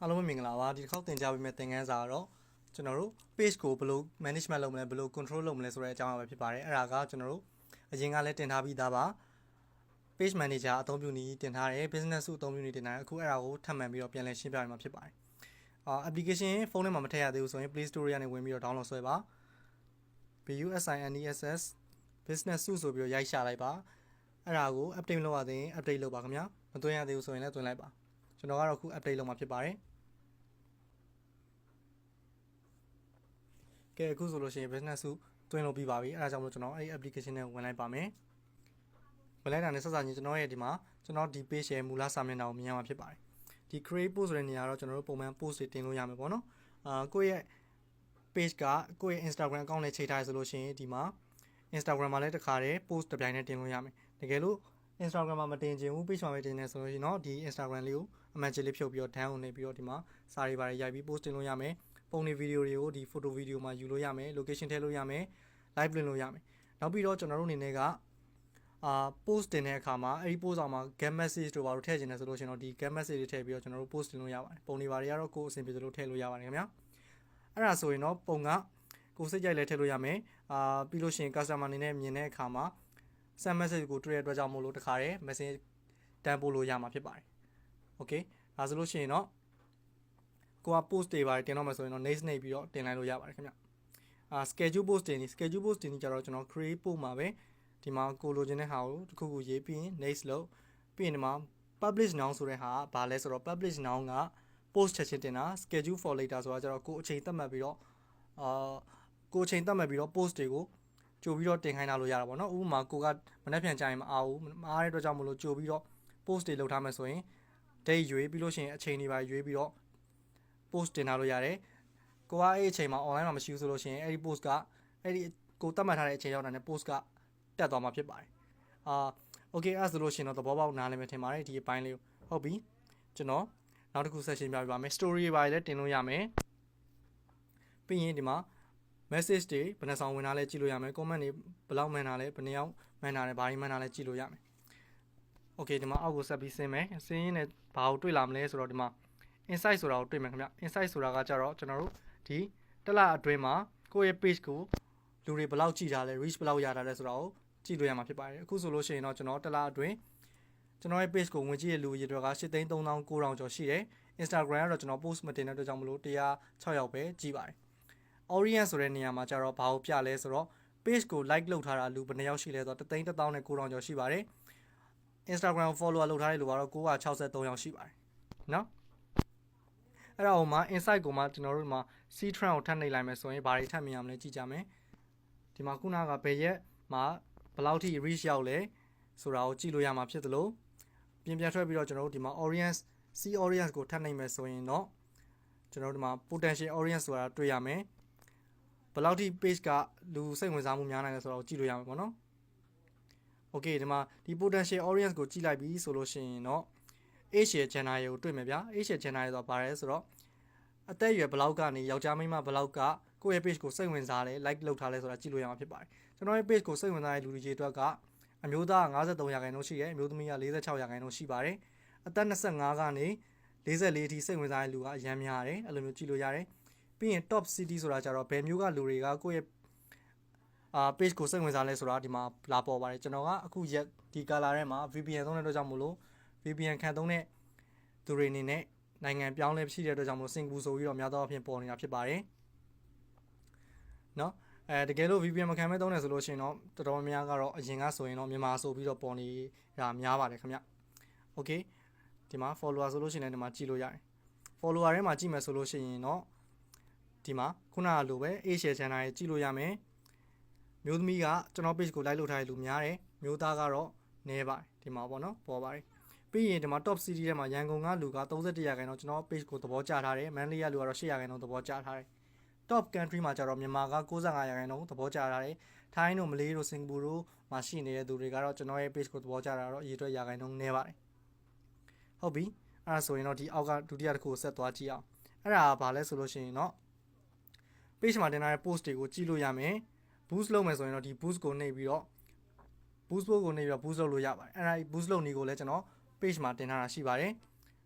အားလုံးပဲမင်္ဂလာပါဒီတစ်ခေါက်သင်ကြားပေးမယ့်သင်ခန်းစာကတော့ကျွန်တော်တို့ page ကိုဘယ်လို management လုပ်မလဲဘယ်လို control လုပ်မလဲဆိုတဲ့အကြောင်းအရာပဲဖြစ်ပါတယ်အဲ့ဒါကကျွန်တော်တို့အရင်ကလည်းတင်ထားပြီးသားပါ page manager အသုံးပြုနည်းတင်ထားတယ် business စုအသုံးပြုနည်းတင်ထားတယ်အခုအဲ့ဒါကိုထပ်မံပြီးတော့ပြန်လည်ရှင်းပြရမှာဖြစ်ပါတယ်အာ application ဖုန်းထဲမှာမထည့်ရသေးဘူးဆိုရင် Play Store ကနေဝင်ပြီးတော့ download ဆွဲပါ BUSINESS business စုဆိုပြီးတော့ရိုက်ရှာလိုက်ပါအဲ့ဒါကို update လုပ်ရသေးရင် update လုပ်ပါခင်ဗျာမသွင်းရသေးဘူးဆိုရင်လည်းသွင်းလိုက်ပါကျွန်တော်ကတော့အခု update လုပ်မှာဖြစ်ပါတယ် ကဲအခုဆိုလို့ရှိရင် business စုတွင်းလို့ပြီးပါပြီအဲဒါကြောင့်မလို့ကျွန်တော်အဲ့ဒီ application နဲ့ဝင်လိုက်ပါမယ်ဝင်လိုက်တာနဲ့ဆက်စားချင်းကျွန်တော်ရဲ့ဒီမှာကျွန်တော်ဒီ page ရဲ့မူလစာမျက်နှာကိုမြင်ရမှာဖြစ်ပါတယ်ဒီ create post ဆိုတဲ့နေရာတော့ကျွန်တော်တို့ပုံမှန် post တွေတင်လို့ရမယ်ပေါ့နော်အာကိုယ့်ရဲ့ page ကကိုယ့်ရဲ့ Instagram account နဲ့ချိန်ထားရဆိုလို့ရှိရင်ဒီမှာ Instagram မှာလည်းတစ်ခါတည်း post တစ်ပြိုင်တည်းတင်လို့ရမယ်တကယ်လို့ Instagram မှာမတင်ချင်ဘူး page မှာပဲတင်နေဆိုလို့ရှိရင်တော့ဒီ Instagram လေးကိုအမှန်ချစ်လေးဖြုတ်ပြီးတော့ down နေပြီးတော့ဒီမှာစာတွေပါတယ်ရိုက်ပြီး post တင်လို့ရမယ် ပုံတွေဗီဒီယိုတွေကိုဒီ photo video မှာယူလို့ရမယ် location ထည့်လို့ရမယ် live လွှင့်လို့ရမယ်နောက်ပြီးတော့ကျွန်တော်တို့အနေနဲ့ကအာ post တင်တဲ့အခါမှာအဲ့ဒီ post အောင်မှာ get message တို့ဘာလို့ထည့်ချင်လဲဆိုလို့ရှိရင်တော့ဒီ get message တွေထည့်ပြီးတော့ကျွန်တော်တို့ post တင်လို့ရပါတယ်ပုံတွေဘာတွေကတော့ကိုယ်အဆင်ပြေသလိုထည့်လို့ရပါတယ်ခင်ဗျာအဲ့ဒါဆိုရင်တော့ပုံကကိုယ်စိတ်ကြိုက်လဲထည့်လို့ရမယ်အာပြီးလို့ရှိရင် customer အနေနဲ့မြင်တဲ့အခါမှာ send message ကိုတွေ့ရတဲ့အတွက်ကြောင့်မို့လို့တခါတည်း message တန်းပို့လို့ရမှာဖြစ်ပါတယ် okay ဒါဆိုလို့ရှိရင်တော့ ကိုက post တွေပါတယ်တင်တော့မယ်ဆိုရင်တော့ next နေပြီးတော့တင်လိုက်လို့ရပါတယ်ခင်ဗျအာ schedule post တင်နေ schedule post တင်နေကြတော့ကျွန်တော် create post မှာပဲဒီမှာကိုလိုချင်တဲ့ဟာကိုတစ်ခုခုရေးပြီးရင် next လို့ပြီးရင်ဒီမှာ publish now ဆိုတဲ့ဟာကဘာလဲဆိုတော့ publish now က post ချက်ချင်းတင်တာ schedule for later ဆိုတာကျတော့ကိုအချိန်သတ်မှတ်ပြီးတော့အာကိုအချိန်သတ်မှတ်ပြီးတော့ post တွေကိုကြိုပြီးတော့တင်ခိုင်းတာလို့ရတာပေါ့နော်ဥပမာကိုကမနေ့ပြန်ကြရင်မအားဘူးမအားတဲ့အတွက်ကြောင့်မလို့ကြိုပြီးတော့ post တွေလုပ်ထားမယ်ဆိုရင် date ရွေးပြီးလို့ရှိရင်အချိန်တွေပါရွေးပြီးတော့ post တင်ထားလို့ရတယ်။ကိုကအဲ့ဒီအချိန်မှာ online မှာမရှိဘူးဆိုလို့ရှိရင်အဲ့ဒီ post ကအဲ့ဒီကိုတတ်မှတ်ထားတဲ့အချိန်ရောက်တာနဲ့ post ကတက်သွားမှာဖြစ်ပါတယ်။အာ okay အဲ့ဒါဆိုလို့ရှိရင်တော့သဘောပေါက်နားလည်မယ်ထင်ပါတယ်ဒီအပိုင်းလေးကိုဟုတ်ပြီကျွန်တော်နောက်တစ်ခု session ပြပြပါမယ် story တွေပါလည်းတင်လို့ရမယ်။ပြီးရင်ဒီမှာ message တွေဘယ်နှဆောင်ဝင်လာလဲကြည့်လို့ရမယ် comment တွေဘယ်လောက်မှန်တာလဲဘယ်နှယောက်မှန်တာလဲဘာတွေမှန်တာလဲကြည့်လို့ရမယ်။ okay ဒီမှာအောက်ကိုဆက်ပြီးဆင်းမယ်ဆင်းရင်းနဲ့ဘာကိုတွေ့လာမလဲဆိုတော့ဒီမှာ insight ဆိုတာကိုတွေ့မယ်ခင်ဗျ insight ဆိုတာကကြတော့ကျွန်တော်တို့ဒီတစ်လအတွင်းမှာကိုယ့်ရဲ့ page ကိုလူတွေဘယ်လောက်ကြည့်တာလဲ reach ဘယ်လောက်ရတာလဲဆိုတာကိုကြည့်လို့ရမှာဖြစ်ပါတယ်အခုဆိုလို့ရှိရင်တော့ကျွန်တော်တစ်လအတွင်းကျွန်တော်ရဲ့ page ကိုဝင်ကြည့်တဲ့လူရေတွေက8,300,900ကျော်ရှိတယ် Instagram ကတော့ကျွန်တော် post မတင်တဲ့အတွက်ကြောင့်မလို့106ယောက်ပဲကြည့်ပါတယ် audience ဆိုတဲ့နေရာမှာကျတော့ဘာကိုပြလဲဆိုတော့ page ကို like လုပ်ထားတာလူဘယ်နှယောက်ရှိလဲဆိုတော့3,100,900ကျော်ရှိပါတယ် Instagram follower လုပ်ထားတဲ့လူကတော့963ယောက်ရှိပါတယ်နော် အဲ့ဒါဟိုမှာ insight ကိုမှကျွန်တော်တို့မှာ C trend ကိုထပ်နှိပ်လိုက်မယ်ဆိုရင်ဘာတွေထပ်မြင်ရမလဲကြည့်ကြမယ်ဒီမှာခုနကဘယ်ရက်မှာဘယ်လောက်ထိ reach ရောက်လဲဆိုတာကိုကြည့်လို့ရမှာဖြစ်သလိုပြင်ပြန်ထွက်ပြီးတော့ကျွန်တော်တို့ဒီမှာ audience C audience ကိုထပ်နှိပ်မယ်ဆိုရင်တော့ကျွန်တော်တို့ဒီမှာ potential audience ဆိုတာတွေ့ရမယ်ဘယ်လောက်ထိ page ကလူစိတ်ဝင်စားမှုများနိုင်လဲဆိုတာကိုကြည့်လို့ရမှာပေါ့နော် Okay ဒီမှာဒီ potential audience ကိုကြည့်လိုက်ပြီဆိုလို့ရှိရင်တော့ age share gender ရေကိုတွေ့မယ်ဗျာ age share gender ရေဆိုတာဘာလဲဆိုတော့အသက်အရွယ်ဘယ်လောက်ကနေယောက်ျားမိန်းမဘယ်လောက်ကကိုယ့်ရဲ့ page ကိုစိတ်ဝင်စားလဲ like လုပ်ထားလဲဆိုတာကြည့်လို့ရမှာဖြစ်ပါတယ်ကျွန်တော်ရဲ့ page ကိုစိတ်ဝင်စားတဲ့လူတွေကြီးအတွက်ကအမျိုးသား53ရာခိုင်နှုန်းရှိတယ်အမျိုးသမီးက46ရာခိုင်နှုန်းရှိပါတယ်အသက်25ကနေ44အထိစိတ်ဝင်စားတဲ့လူကအများများတယ်အဲ့လိုမျိုးကြည့်လို့ရတယ်ပြီးရင် top city ဆိုတာကြတော့ဘယ်မျိုးကလူတွေကကိုယ့်ရဲ့အာ page ကိုစိတ်ဝင်စားလဲဆိုတာဒီမှာလာပေါ်ပါတယ်ကျွန်တော်ကအခုရက်ဒီ color ထဲမှာ VPN သုံးတဲ့အတွက်ကြောင့်မို့လို့ VPN ခံသုံးတဲ့သူတွေအနေနဲ့နိုင်ငံပြောင်းလဲရှိတဲ့အတွက်ကြောင့်မလို့စင်ကာပူဆိုပြီးတော့များသောအားဖြင့်ပေါ်နေတာဖြစ်ပါတယ်။နော်အဲတကယ်လို့ VPN မခံမဲ့သုံးတယ်ဆိုလို့ရှိရင်တော့တော်တော်များများကတော့အရင်ကဆိုရင်တော့မြန်မာဆိုပြီးတော့ပေါ်နေတာများပါတယ်ခင်ဗျ။ Okay ဒီမှာ follower ဆိုလို့ရှိရင်လည်းဒီမှာကြည့်လို့ရတယ်။ follower ထဲမှာကြည့်မယ်ဆိုလို့ရှိရင်တော့ဒီမှာခုနကလိုပဲ A share channel ရဲ့ကြည့်လို့ရမယ်။မျိုးသမီးကကျွန်တော် page ကို like လုပ်ထားတဲ့လူများတယ်။မျိုးသားကတော့နည်းပါတယ်ဒီမှာပေါ့နော်ပေါ်ပါတယ်။ ပြီးရင်ဒီမှာ top city ထဲမှာရန်ကုန်ကလူက31ရာခိုင်နှုန်းကျွန်တော် page ကိုသဘောကျထားတယ်။မန္တလေးကလူကတော့8ရာခိုင်နှုန်းသဘောကျထားတယ်။ top country မှာကျတော့မြန်မာက65ရာခိုင်နှုန်းသဘောကျထားတယ်။ထိုင်းတို့မလေးတို့စင်ကာပူတို့မှာရှိနေတဲ့သူတွေကတော့ကျွန်တော်ရဲ့ page ကိုသဘောကျတာတော့အရေးအတွက်ရာခိုင်နှုန်းနည်းပါတယ်။ဟုတ်ပြီ။အဲ့ဒါဆိုရင်တော့ဒီအောက်ကဒုတိယတစ်ခုကိုဆက်သွားကြည့်အောင်။အဲ့ဒါကဘာလဲဆိုလို့ရှိရင်တော့ page မှာတင်ထားတဲ့ post တွေကိုကြည့်လို့ရမယ်။ boost လုပ်မယ်ဆိုရင်တော့ဒီ boost ကိုနှိပ်ပြီးတော့ boost ဖို့ကိုနေပြီးတော့ boost လုပ်လို့ရပါတယ်အဲ့ဒါ boost လုပ်နေကိုလည်းကျွန်တော် page မှာတင်ထားတာရှိပါတယ်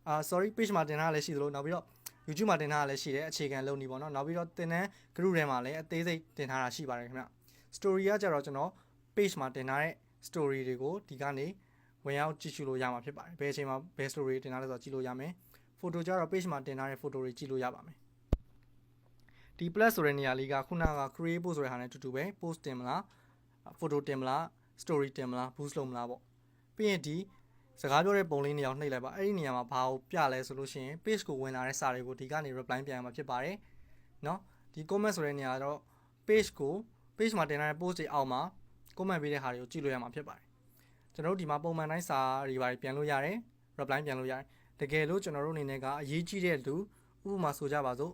အာ sorry page မှာတင်ထားတာလည်းရှိသလိုနောက်ပြီးတော့ YouTube မှာတင်ထားတာလည်းရှိတယ်အခြေခံလုပ်နေပေါ့နော်နောက်ပြီးတော့တင်တဲ့ group ထဲမှာလည်းအသေးစိတ်တင်ထားတာရှိပါတယ်ခင်ဗျ story ကကြတော့ကျွန်တော် page မှာတင်ထားတဲ့ story တွေကိုဒီကနေဝင်ရောက်ကြည့်ရှုလို့ရမှာဖြစ်ပါတယ်ဘယ်အချိန်မှာဘယ် story တင်ထားလဲဆိုတော့ကြည့်လို့ရမယ် photo ကြတော့ page မှာတင်ထားတဲ့ photo တွေကြည့်လို့ရပါမယ်ဒီ plus ဆိုတဲ့နေရာလေးကခုနက create post ဆိုတဲ့ဟာနဲ့အတူတူပဲ post တင်မလား photo တင်မလား story တင်မလား boost လုပ်မလားပေါ့ပြီးရင်ဒီ စကားပြောတဲ့ပုံလေးနေရာကိုနှိပ်လိုက်ပါအဲ့ဒီနေရာမှာဘာကိုပြလဲဆိုလို့ရှိရင် page ကိုဝင်လာတဲ့စာတွေကိုဒီကနေ reply ပြန်ရမှာဖြစ်ပါတယ်เนาะဒီ comment ဆိုတဲ့နေရာကတော့ page ကို page မှာတင်ထားတဲ့ post တွေအောက်မှာ comment ပေးတဲ့ဟာတွေကိုကြည့်လို့ရမှာဖြစ်ပါတယ်ကျွန်တော်တို့ဒီမှာပုံမှန်တိုင်းစာတွေပါပြန်လို့ရတယ် reply ပြန်လို့ရတယ်တကယ်လို့ကျွန်တော်တို့အနေနဲ့ကအရေးကြီးတဲ့လူဥပမာဆိုကြပါစို့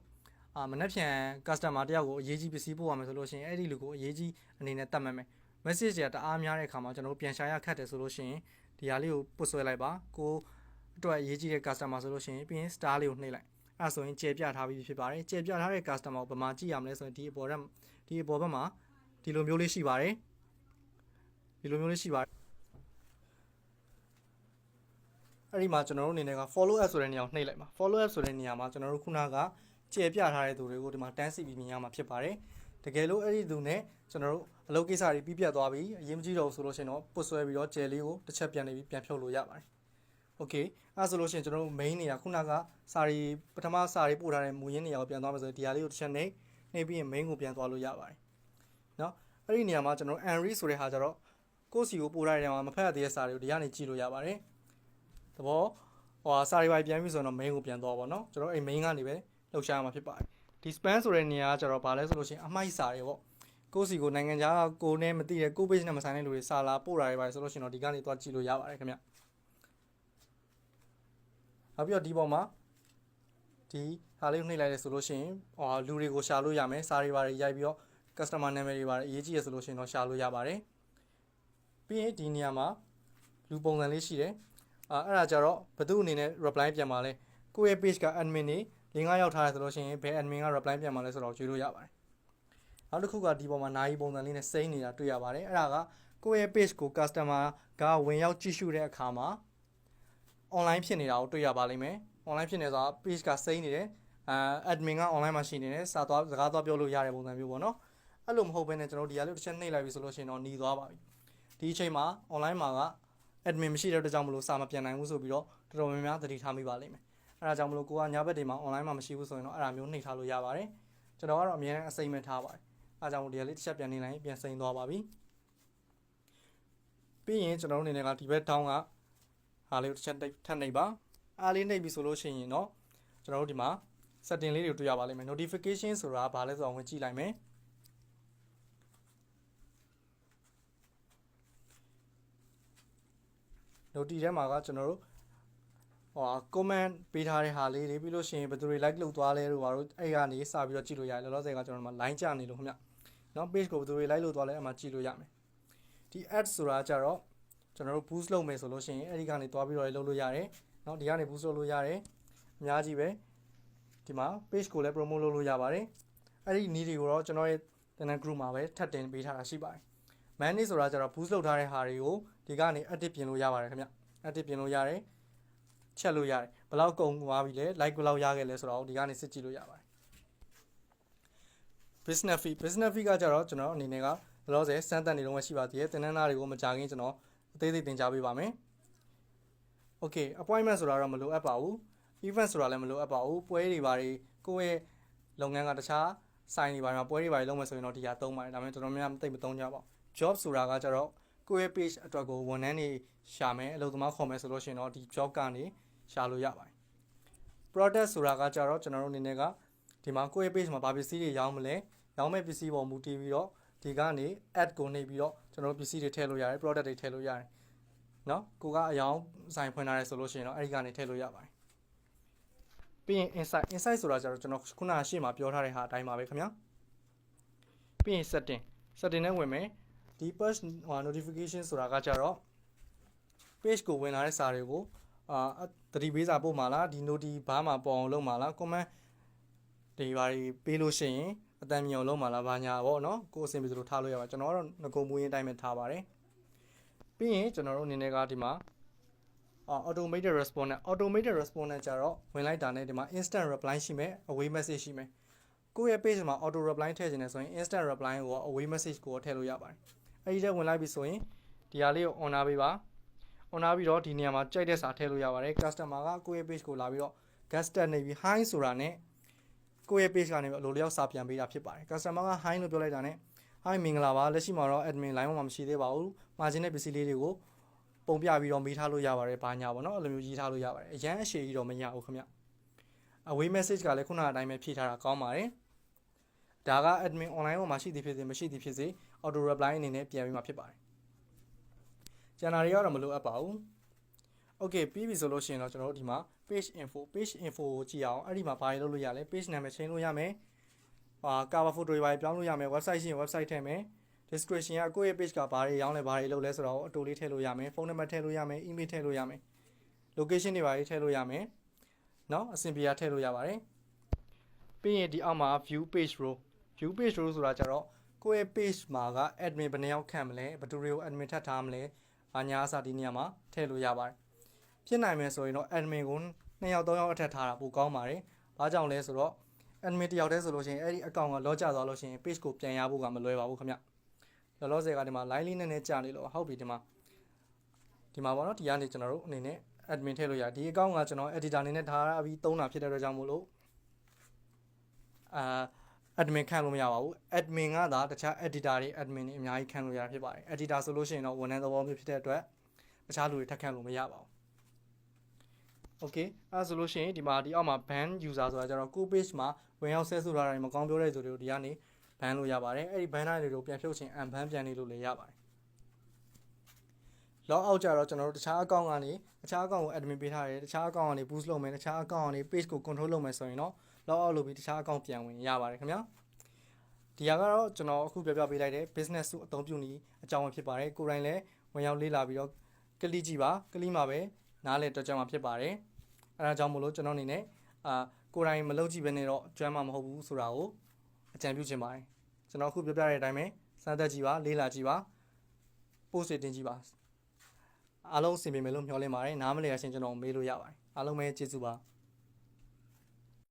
အာမနှက်ဖြန် customer တယောက်ကိုအရေးကြီးပစ္စည်းပို့ရမယ်ဆိုလို့ရှိရင်အဲ့ဒီလူကိုအရေးကြီးအနေနဲ့တတ်မှတ်မယ် message တွေကတအားများတဲ့အခါမှာကျွန်တော်တို့ပြန်ရှာရခတ်တယ်ဆိုလို့ရှိရင် ဒီဟာလေးကိုပုတ်ဆွဲလိုက်ပါကိုအတွက်အရေးကြီးတဲ့ customer ဆိုလို့ရှိရင်ပြီးရင် star လေးကိုနှိပ်လိုက်အဲ့ဒါဆိုရင်ကျေပြထားပြီးဖြစ်ပါတယ်ကျေပြထားတဲ့ customer ကိုဘယ်မှာကြည့်ရမလဲဆိုရင်ဒီအပေါ်ရက်ဒီအပေါ်ဘက်မှာဒီလိုမျိုးလေးရှိပါတယ်ဒီလိုမျိုးလေးရှိပါတယ်အဲ့ဒီမှာကျွန်တော်တို့အနေနဲ့က follow up ဆိုတဲ့နေရာကိုနှိပ်လိုက်ပါ follow up ဆိုတဲ့နေရာမှာကျွန်တော်တို့ခုနကကျေပြထားတဲ့သူတွေကိုဒီမှာတန်းစီပြီးမြင်ရမှာဖြစ်ပါတယ် တကယ်လို့အဲ့ဒီသူနဲ့ကျွန်တော်တို့အလုပ်ကိစ္စတွေပြီးပြတ်သွားပြီအရင်မကြည့်တော့ဘူးဆိုလို့ရှိရင်တော့ပုတ်ဆွဲပြီးတော့ကျယ်လေးကိုတစ်ချက်ပြန်နေပြီးပြန်ဖြုတ်လို့ရပါတယ်။ Okay အဲဆိုလို့ရှိရင်ကျွန်တော်တို့ main နေရာခုနကစာရီပထမစာရီပို့ထားတဲ့မူရင်းနေရာကိုပြန်သွားမယ်ဆိုရင်ဒီဟာလေးကိုတစ်ချက်နှိပ်နှိပ်ပြီးရင် main ကိုပြန်သွားလို့ရပါတယ်။နော်အဲ့ဒီနေရာမှာကျွန်တော် unread ဆိုတဲ့ဟာကျတော့ကိုယ့်စီကိုပို့ထားတဲ့နေရာမှာမဖတ်ရသေးတဲ့စာတွေကိုဒီကနေကြည့်လို့ရပါတယ်။သဘောဟိုစာရီပိုင်ပြန်ပြီဆိုတော့ main ကိုပြန်သွားပါတော့။ကျွန်တော်အဲ့ main ကနေပဲလှုပ်ရှားမှာဖြစ်ပါတယ်။ ဒီ span ဆိုတဲ့နေရာကကျတော့ဘာလဲဆိုလို့ရှိရင်အမိုက်စာတွေပေါ့ကိုစီကိုနိုင်ငံခြားကကိုနဲ့မသိတဲ့ကို page နဲ့မဆိုင်တဲ့လူတွေစာလာပို့တာတွေပါဆိုလို့ရှိရင်တော့ဒီကနေသွားကြည့်လို့ရပါတယ်ခင်ဗျနောက်ပြီးတော့ဒီပေါ်မှာဒီဟာလေးကိုနှိပ်လိုက်ရဲဆိုလို့ရှိရင်ဟောလူတွေကိုရှာလို့ရမယ်စာတွေပါတွေရိုက်ပြီးတော့ customer နာမည်တွေပါအရေးကြီးရဆိုလို့ရှိရင်တော့ရှာလို့ရပါတယ်ပြီးရင်ဒီနေရာမှာလူပုံစံလေးရှိတယ်အာအဲ့ဒါကြတော့ဘသူအနေနဲ့ reply ပြန်มาလဲကိုယ့်ရဲ့ page က admin နေ ၄၅ယောက်ထားရဆိုလို့ရှိရင်ဘယ် admin က reply ပြန်มาလဲဆိုတော့ကြွေးလို့ရပါတယ်နောက်တစ်ခုကဒီပေါ်မှာနိုင်ပုံစံလေးနဲ့စိမ့်နေတာတွေ့ရပါတယ်အဲ့ဒါကကိုယ့်ရဲ့ page ကို customer ကဝင်ရောက်ကြည့်ရှုတဲ့အခါမှာ online ဖြစ်နေတာကိုတွေ့ရပါလိမ့်မယ် online ဖြစ်နေဆိုတာ page ကစိမ့်နေတယ်အာ admin က online မှာရှိနေတယ်စာသွားစကားသွားပြောလို့ရတဲ့ပုံစံမျိုးပေါ့နော်အဲ့လိုမဟုတ်ဘဲနဲ့ကျွန်တော်ဒီဟာလေးတစ်ချက်နှိပ်လိုက်ပြီဆိုလို့ရှိရင်တော့หนีသွားပါပြီဒီအချိန်မှာ online မှာက admin မရှိတဲ့အတွက်ကြောင့်မလို့စာမပြန်နိုင်ဘူးဆိုပြီးတော့တော်တော်များများသတိထားမိပါလိမ့်မယ် အဲ့ဒါကြောင့်မလို့ကိုကညဘက်တွေမှာ online မှာမရှိဘူးဆိုရင်တော့အဲ့ဒါမျိုးနှိပ်ထားလို့ရပါတယ်ကျွန်တော်ကတော့အမြဲတမ်းအစိမ့်မဲ့ထားပါတယ်အားကြောင့်ဒီကလေးတစ်ချက်ပြန်နေလိုက်ရင်ပြန်စိမ့်သွားပါပြီပြီးရင်ကျွန်တော်တို့အနေနဲ့ကဒီဘက် down ကဟာလေးကိုတစ်ချက်ထပ်နှိပ်ပါအားလေးနှိပ်ပြီဆိုလို့ရှိရင်တော့ကျွန်တော်တို့ဒီမှာ setting လေးတွေတွေ့ရပါလိမ့်မယ် notification ဆိုတာဘာလဲဆိုတော့ဝင်ကြည့်လိုက်မယ် note ထဲမှာကကျွန်တော်တို့ ဟိုဟာ comment ပေးထားတဲ့ဟာလေးတွေပြီးလို့ရှိရင်ဘယ်သူတွေ like လုပ်သွားလဲတို့ဘာလို့အဲ့ကနေစပြီးတော့ကြည့်လို့ရတယ်လောလောဆယ်ကကျွန်တော်တို့မှာ line ကျနေလို့ခင်ဗျနော် page ကိုဘယ်သူတွေ like လုပ်သွားလဲအမှကြည့်လို့ရမယ်ဒီ ad ဆိုတာကြတော့ကျွန်တော်တို့ boost လုပ်မယ်ဆိုလို့ရှိရင်အဲ့ဒီကနေသွားပြီးတော့လည်းလုပ်လို့ရတယ်နော်ဒီကနေ boost လုပ်လို့ရတယ်အများကြီးပဲဒီမှာ page ကိုလည်း promote လုပ်လို့ရပါတယ်အဲ့ဒီ need တွေကိုတော့ကျွန်တော်ရဲ့တနက် group မှာပဲထပ်တင်ပေးထားတာရှိပါတယ် manage ဆိုတာကြတော့ boost လုပ်ထားတဲ့ဟာတွေကိုဒီကနေ edit ပြင်လို့ရပါတယ်ခင်ဗျ edit ပြင်လို့ရတယ် ချက်လို့ရတယ်ဘယ်လောက်ကုန်သွားပြီလဲ like ဘယ်လောက်ရခဲ့လဲဆိုတော့ဒီကနေစစ်ကြည့်လို့ရပါတယ် business fee business fee ကကြတော့ကျွန်တော်အနေနဲ့ကဘယ်လိုလဲစမ်းသပ်နေတော့မှရှိပါသေးတယ်တင်နန်းသားတွေကိုမကြခင်ကျွန်တော်အသေးသေးသင်ကြားပေးပါမယ် okay appointment ဆိုတာတော့မလိုအပ်ပါဘူး event ဆိုတာလည်းမလိုအပ်ပါဘူးပွဲတွေဘာတွေကိုယ့်ရဲ့လုပ်ငန်းကတခြားဆိုင်တွေဘာတွေမှာပွဲတွေဘာတွေလုပ်မယ်ဆိုရင်တော့ဒီဟာသုံးပါတယ်ဒါပေမဲ့ကျွန်တော်များသိပ်မသုံးကြပါဘူး job ဆိုတာကကြတော့ကိုယ့်ရဲ့ page အတွက်ကိုဝန်ထမ်းတွေရှာမယ်အလုပ်သမားခေါ်မယ်ဆိုလို့ရှိရင်တော့ဒီ job ကနေ ရှာလို့ရပါတယ် product ဆိုတာကကြတော့ကျွန်တော်တို့အနေနဲ့ကဒီမှာကိုယ့်ရဲ့ page မှာဗာပစ္စည်းတွေရောင်းမလဲရောင်းမဲ့ပစ္စည်းပေါ်မူတည်ပြီးတော့ဒီကနေ add ကိုနှိပ်ပြီးတော့ကျွန်တော်တို့ပစ္စည်းတွေထည့်လို့ရတယ် product တွေထည့်လို့ရတယ်เนาะကိုကအယောင်ဆိုင်ဖွင့်ထားတယ်ဆိုလို့ရှိရင်တော့အဲ့ဒီကနေထည့်လို့ရပါတယ်ပြီးရင် insight insight ဆိုတာကျတော့ကျွန်တော်ခုနကရှေ့မှာပြောထားတဲ့ဟာအတိုင်းပါပဲခင်ဗျာပြီးရင် setting setting နဲ့ဝင်မယ်ဒီ push notification ဆိုတာကကြတော့ page ကိုဝင်လာတဲ့စာတွေကို အာတတိပေးစာပို့မှာလားဒီ noti ဘာမှပေါ်အောင်လုပ်မှာလား comment တွေဘာတွေပေးလို့ရှိရင်အတန်မြောင်လုံးမှာလားဘာညာပေါ့နော်ကိုယ်အဆင်ပြေသလိုထားလို့ရပါကျွန်တော်ကတော့ငကုံမူရင်းတိုင်းပဲထားပါတယ်ပြီးရင်ကျွန်တော်တို့အနေနဲ့ကဒီမှာအာ automated response နဲ့ automated response နဲ့ကြတော့ဝင်လိုက်တာနဲ့ဒီမှာ instant reply ရှိမယ် away message ရှိမယ်ကိုယ့်ရဲ့ page မှာ auto reply ထည့်ခြင်းနဲ့ဆိုရင် instant reply ကိုရော away message ကိုရောထည့်လို့ရပါတယ်အဲ့ဒီထဲဝင်လိုက်ပြီဆိုရင်ဒီဟာလေးကို on နာပေးပါ on နာပြီးတော့ဒီနေရာမှာကြိုက်တဲ့စာထည့်လို့ရပါတယ် customer ကကိုယ့်ရဲ့ page ကိုလာပြီးတော့ guest tag နေပြီး hi ဆိုတာနဲ့ကိုယ့်ရဲ့ page ကနေပြီးအလိုလျောက်စာပြန်ပေးတာဖြစ်ပါတယ် customer က hi လို့ပြောလိုက်တာနဲ့ hi မင်္ဂလာပါလက်ရှိမှာတော့ admin line မှာမရှိသေးပါဘူးမှာခြင်းတဲ့ပစ္စည်းလေးတွေကိုပုံပြပြီးတော့မေးထားလို့ရပါတယ်ဘာညာပေါ့နော်အဲ့လိုမျိုးရေးထားလို့ရပါတယ်အရန်အရှိကြီးတော့မရဘူးခင်ဗျ away message ကလည်းခုနကအတိုင်းပဲဖြည့်ထားတာကောင်းပါတယ်ဒါက admin online ပေါ်မှာရှိသည်ဖြစ်စေမရှိသည်ဖြစ်စေ auto reply အနေနဲ့ပြန်ပြီးမှဖြစ်ပါတယ် ကျန်တာတွေကတော့မလိုအပ်ပါဘူး okay ပြီးပြီဆိုလို့ရှိရင်တော့ကျွန်တော်တို့ဒီမှာ page info page info ကိုကြည့်အောင်အဲ့ဒီမှာဘာတွေလုပ်လို့ရလဲ page နာမည်ချိန်လို့ရမယ်အာ cover photo တွေဘာတွေပြောင်းလို့ရမယ် website ရှိရင် website ထည့်မယ် description ကကိုယ့်ရဲ့ page ကဘာတွေရောင်းလဲဘာတွေလုပ်လဲဆိုတော့အတူလေးထည့်လို့ရမယ်ဖုန်းနံပါတ်ထည့်လို့ရမယ် email ထည့်လို့ရမယ် location တွေဘာတွေထည့်လို့ရမယ်เนาะအဆင်ပြေတာထည့်လို့ရပါတယ်ပြီးရင်ဒီအောက်မှာ view page row view page row ဆိုတာကြတော့ကိုယ့်ရဲ့ page မှာက admin ဘယ်နှယောက်ခံမလဲဘယ်သူတွေကို admin ထပ်ထားမလဲ ဘာညာအစဒီနေရာမှာထည့်လို့ရပါတယ်ဖြစ်နိုင်မယ်ဆိုရင်တော့ admin ကို2ယောက်3ယောက်အထက်ထားတာပိုကောင်းပါတယ်ဘာကြောင့်လဲဆိုတော့ admin တယောက်တည်းဆိုလို့ရှိရင်အဲ့ဒီ account ကလောကျသွားလို့ရှိရင် page ကိုပြန်ရဖို့ကမလွယ်ပါဘူးခင်ဗျလောလောဆယ်ကဒီမှာ line လေးနည်းနည်းကြာနေလို့ဟုတ်ပြီဒီမှာဒီမှာပေါ့နော်ဒီကနေကျွန်တော်တို့အနေနဲ့ admin ထည့်လို့ရဒီ account ကကျွန်တော် editor အနေနဲ့ထားပြီးသုံးတာဖြစ်တဲ့အတွက်ကြောင့်မို့လို့အာ admin ခန့်လို့မရပါဘူး admin ကသာတခြား editor တွေ admin တွေအများကြီးခန့်လို့ရတာဖြစ်ပါတယ် editor ဆိုလို့ရှိရင်တော့ဝန်ထမ်းသဘောမျိုးဖြစ်တဲ့အတွက်တခြားလူတွေထပ်ခန့်လို့မရပါဘူး okay အဲဆိုလို့ရှိရင်ဒီမှာဒီအောက်မှာ ban user ဆိုတာကျတော့ကို page မှာဝင်ရောက်ဆက်စုထားတာတွေမကောင်းပြောတဲ့သူတွေကိုဒီကနေ ban လို့ရပါတယ်အဲ့ဒီ ban တွေကိုပြန်ဖြုတ်ခြင်း unban ပြန်နေလို့လည်းရပါတယ် log out ကြတော့ကျွန်တော်တို့တခြား account ကနေတခြား account ကို admin ပေးထားတယ်တခြား account ကနေ boost လုပ်မယ်တခြား account ကနေ page ကို control လုပ်မယ်ဆိုရင်တော့ log out လုပ်ပြီးတခြား account ပြန်ဝင်ရပါတယ်ခင်ဗျာဒီဟာကတော့ကျွန်တော်အခုပြောပြပေးလိုက်တဲ့ business ကိုအသုံးပြုနည်းအကြောင်းဖြစ်ပါတယ်ကိုယ်တိုင်လည်းဝင်ရောက်လေ့လာပြီးတော့ကလီကြည့်ပါကလီမှာပဲနားလည်တော့ကြမှာဖြစ်ပါတယ်အဲဒါကြောင့်မို့လို့ကျွန်တော်အနေနဲ့အာကိုယ်တိုင်မလုပ်ကြည့်ဘဲနဲ့တော့ကျွမ်းမှာမဟုတ်ဘူးဆိုတာကိုအကြံပြုချင်ပါတယ်ကျွန်တော်အခုပြောပြတဲ့အတိုင်းပဲစမ်းသပ်ကြည့်ပါလေ့လာကြည့်ပါ post တင်ကြည့်ပါအားလုံးအဆင်ပြေမယ်လို့မျှော်လင့်ပါတယ်နားမလည်ရရှင်ကျွန်တော်မေးလို့ရပါတယ်အားလုံးပဲကျေးဇူးပါ